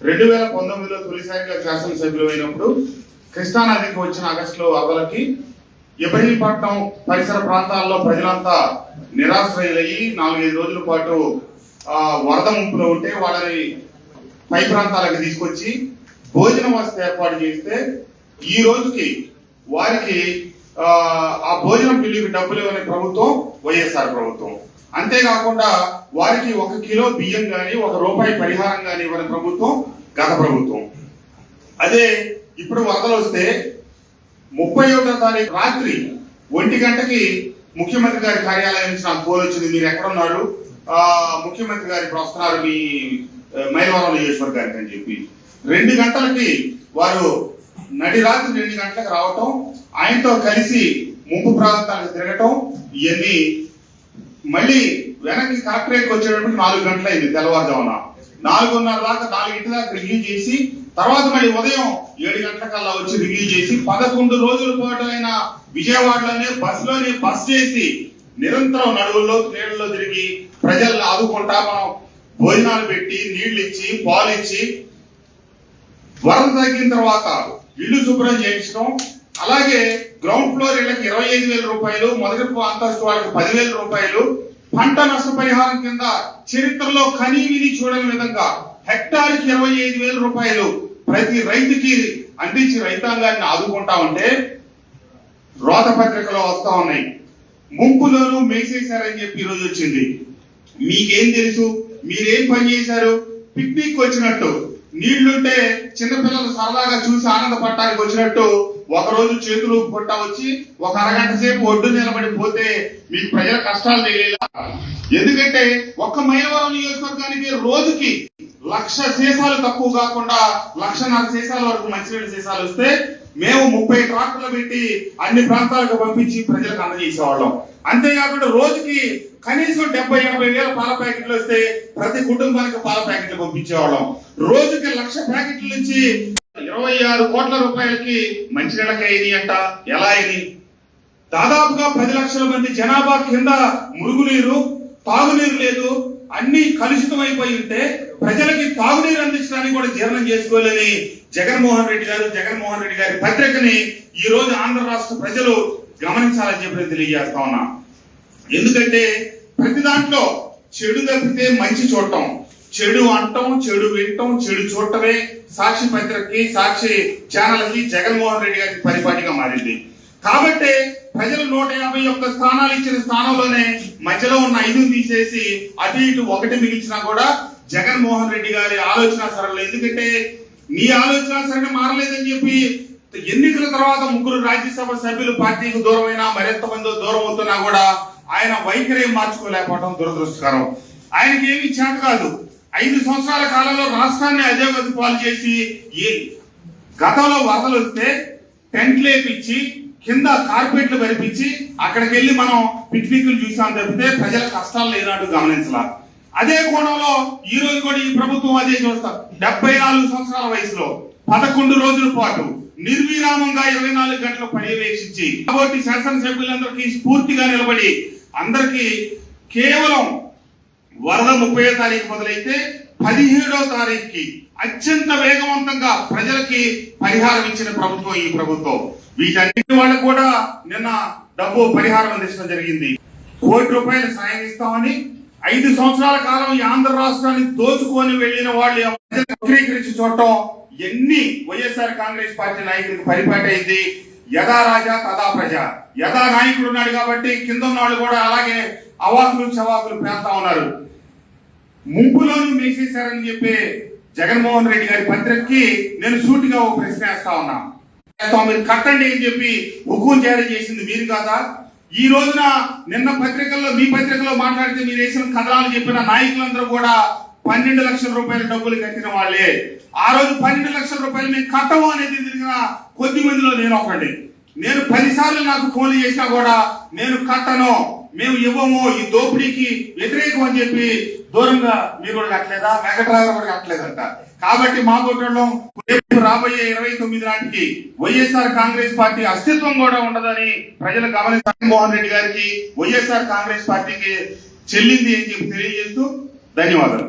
రెండు వేల పంతొమ్మిదిలో తొలిసారిగా శాసనసభ్యులు అయినప్పుడు కృష్ణానదికి వచ్చిన ఆగస్టులో వరదలకి ఇబ్రహీంపట్నం పరిసర ప్రాంతాల్లో ప్రజలంతా నిరాశ్రయులయ్యి నాలుగైదు రోజుల పాటు వరద ముంపులో ఉంటే వాళ్ళని పై ప్రాంతాలకు తీసుకొచ్చి భోజన వసతి ఏర్పాటు చేస్తే ఈ రోజుకి వారికి ఆ, భోజనం బిల్లుకి డబ్బులు ఇవ్వని ప్రభుత్వం వైఎస్ఆర్ ప్రభుత్వం. అంతేకాకుండా వారికి ఒక కిలో బియ్యం కానీ ఒక రూపాయి పరిహారం కానీ ఇవ్వని ప్రభుత్వం గత ప్రభుత్వం. అదే ఇప్పుడు వరదలు వస్తే ముప్పై ఒకటో తారీఖు రాత్రి ఒంటి గంటకి ముఖ్యమంత్రి గారి కార్యాలయం నుంచి నాకు ఫోన్ వచ్చింది. మీరు ఎక్కడున్నారు ఆ ముఖ్యమంత్రి గారికి వస్తున్నారు మీ మైవారం మైలవరం నియోజకవర్గానికి అని చెప్పి. రెండు గంటలకి వారు నడి రాత్రి రెండు గంటలకు రావటం ఆయనతో కలిసి ముంపు ప్రాంతాలకు తిరగటం ఇవన్నీ మళ్ళీ వెనక్కి కలెక్టరేట్ వచ్చేటప్పుడు నాలుగు గంటలైంది తెల్లవారుజామున. నాలుగున్నర దాకా నాలుగింటి దాకా రివ్యూ చేసి తర్వాత మళ్ళీ ఉదయం ఏడు గంటలకల్లా వచ్చి రివ్యూ చేసి పదకొండు రోజుల పాటు ఆయన విజయవాడలోనే బస్సులోనే బస్ చేసి నిరంతరం నడువుల్లో నీళ్ళలో తిరిగి ప్రజల్ని ఆదుకుంటా మనం భోజనాలు పెట్టి నీళ్ళు ఇచ్చి పాలు ఇచ్చి వరద తగ్గిన తర్వాత ఇల్లు శుభ్రం చేయించడం అలాగే గ్రౌండ్ ఫ్లోర్ ఇళ్ళకి ఇరవై ఐదు వేల రూపాయలు మొదటి అంతస్తు వాళ్ళకి పదివేల రూపాయలు పంట నష్టపరిహారం కింద చరిత్రలో కనీవిని చూడని విధంగా హెక్టార్కి ఇరవై ఐదు వేల రూపాయలు ప్రతి రైతుకి అందించి రైతాంగాన్ని ఆదుకుంటా ఉంటే రోత పత్రికలో వస్తా ఉన్నాయి. ముంపులోనూ మేసేశారని చెప్పి ఈరోజు వచ్చింది. మీకేం తెలుసు? మీరేం పని చేశారు? పిక్నిక్ వచ్చినట్టు. నీళ్ళుంటే చిన్నపిల్లలు సరదాగా చూసి ఆనందపడటానికి వచ్చినట్టు ఒక రోజు చేతులు పుట్ట వచ్చి ఒక అరగంట సేపు ఒడ్డు నిలబడి పోతే మీకు ప్రజల కష్టాలు తెలియలా ఎందుకంటే ఒక్క మైలవరం నియోజకవర్గానికి రోజుకి లక్ష సీసాలు తక్కువ కాకుండా లక్షన్నర సీసాల వరకు మంచినీళ్ళ సీసాలు వస్తే మేము ముప్పై ట్రాక్టర్లు పెట్టి అన్ని ప్రాంతాలకు పంపించి ప్రజలకు అందజేసేవాళ్ళం. అంతేకాకుండా రోజుకి కనీసం డెబ్బై ఎనభై వేల పాల ప్యాకెట్లు వస్తే ప్రతి కుటుంబానికి పాల ప్యాకెట్లు పంపించేవాళ్ళం. రోజుకి లక్ష ప్యాకెట్ల నుంచి ఇరవై ఆరు కోట్ల రూపాయలకి మంచినీళ్ళకి అయింది అంట. ఎలా అయింది దాదాపుగా పది లక్షల మంది జనాభా కింద మురుగునీరు తాగునీరు లేదు. అన్ని కలుషితం అయిపోయి ఉంటే ప్రజలకి తాగునీరు అందించడానికి కూడా జీర్ణం చేసుకోలేని జగన్మోహన్ రెడ్డి గారు జగన్మోహన్ రెడ్డి గారి పత్రికని ఈ రోజు ఆంధ్ర రాష్ట్ర ప్రజలు గమనించాలని చెప్పి తెలియజేస్తా ఉన్నా. ఎందుకంటే ప్రతి దాంట్లో చెడు తప్పితే మంచి చూడటం. చెడు అంటం చెడు వినటం చెడు చూడటమే సాక్షి పత్రికకి సాక్షి ఛానల్కి జగన్మోహన్ రెడ్డి గారికి పరిపాటిగా మారింది. కాబట్టి ప్రజలు నూట యాభై ఒక్క స్థానాలు ఇచ్చిన స్థానంలోనే మధ్యలో ఉన్న ఐదు తీసేసి అటు ఇటు ఒకటి మిగిల్చినా కూడా జగన్మోహన్ రెడ్డి గారి ఆలోచన సరళ. ఎందుకంటే నీ ఆలోచన సరళి మారలేదని చెప్పి ఎన్నికల తర్వాత ముగ్గురు రాజ్యసభ సభ్యులు పార్టీకి దూరమైనా మరింత మంది దూరం అవుతున్నా కూడా ఆయన వైఖరి మార్చుకోలేకపోవడం దురదృష్టకరం. ఆయనకి ఏమీ చేత కాదు. ఐదు సంవత్సరాల కాలంలో రాష్ట్రాన్ని అధోగతి పాలు చేసి ఈ గతంలో వరదలు వస్తే టెంట్లు వేపించి కింద కార్పెట్లు పరిపించి అక్కడికి వెళ్ళి మనం పిక్నిక్లు చూసాం తప్పితే ప్రజల కష్టాలు లేనట్టు గమనించాల అదే కోణంలో ఈ రోజు కూడా ఈ ప్రభుత్వం అదే చూస్తాం డెబ్బై నాలుగు సంవత్సరాల వయసులో పదకొండు రోజుల పాటు నిర్విరామంగా ఇరవై నాలుగు గంటలు పర్యవేక్షించి కాబట్టి శాసనసభ్యులందరికీ స్ఫూర్తిగా నిలబడి అందరికీ కేవలం వరద ముప్పై తారీఖు మొదలైతే పదిహేడో తారీఖుకి అత్యంత వేగవంతంగా ప్రజలకి పరిహారం ఇచ్చిన ప్రభుత్వం ఈ ప్రభుత్వం. వీటన్నిటి వాళ్ళకు కూడా నిన్న డబ్బు పరిహారం అందించడం జరిగింది. కోటి రూపాయలు సాయం ఇస్తామని ఐదు సంవత్సరాల కాలం ఈ ఆంధ్ర రాష్ట్రాన్ని దోచుకొని వెళ్ళిన వాళ్ళు వక్రీకరించి చూడటం ఎన్ని వైఎస్ఆర్ కాంగ్రెస్ పార్టీ నాయకులకు పరిపాటి అయింది. యథా రాజా తదా ప్రజ. యథా నాయకుడు ఉన్నాడు కాబట్టి కింద ఉన్న వాళ్ళు కూడా అలాగే అవాకులు చవాకులు పేస్తా ఉన్నారు. ముంపులోనూ మేసేశారని చెప్పే జగన్మోహన్ రెడ్డి గారి పత్రికకి నేను సూటిగా ఒక ప్రశ్న వేస్తా ఉన్నా. మీరు కట్టండి అని చెప్పి హుకుం జారీ చేసింది మీరు కాదా? ఈ రోజున నిన్న పత్రికల్లో మీ పత్రికలో మాట్లాడితే మీరు వేసిన కథనాలు చెప్పిన నాయకులందరూ కూడా పన్నెండు లక్షల రూపాయల డబ్బులు కట్టిన వాళ్ళే. ఆ రోజు పన్నెండు లక్షల రూపాయలు మేము కట్టము అనేది తిరిగిన కొద్ది మందిలో నేను ఒకటి నేను పదిసార్లు నాకు ఫోన్లు చేసినా కూడా నేను కట్టను. మేము ఇవ్వము ఈ దోపిడీకి వ్యతిరేకం అని చెప్పి దూరంగా మీరు కూడా కట్టలేదా? మెగా డ్రైవర్ కూడా కట్టలేదంట. కాబట్టి మా కుటుంబంలో రాబోయే ఇరవై తొమ్మిది నాటికి వైఎస్ఆర్ కాంగ్రెస్ పార్టీ అస్తిత్వం కూడా ఉండదని ప్రజలు గమనించారు మోహన్ రెడ్డి గారికి వైఎస్ఆర్ కాంగ్రెస్ పార్టీకి చెల్లింది అని చెప్పి తెలియజేస్తూ ధన్యవాదాలు.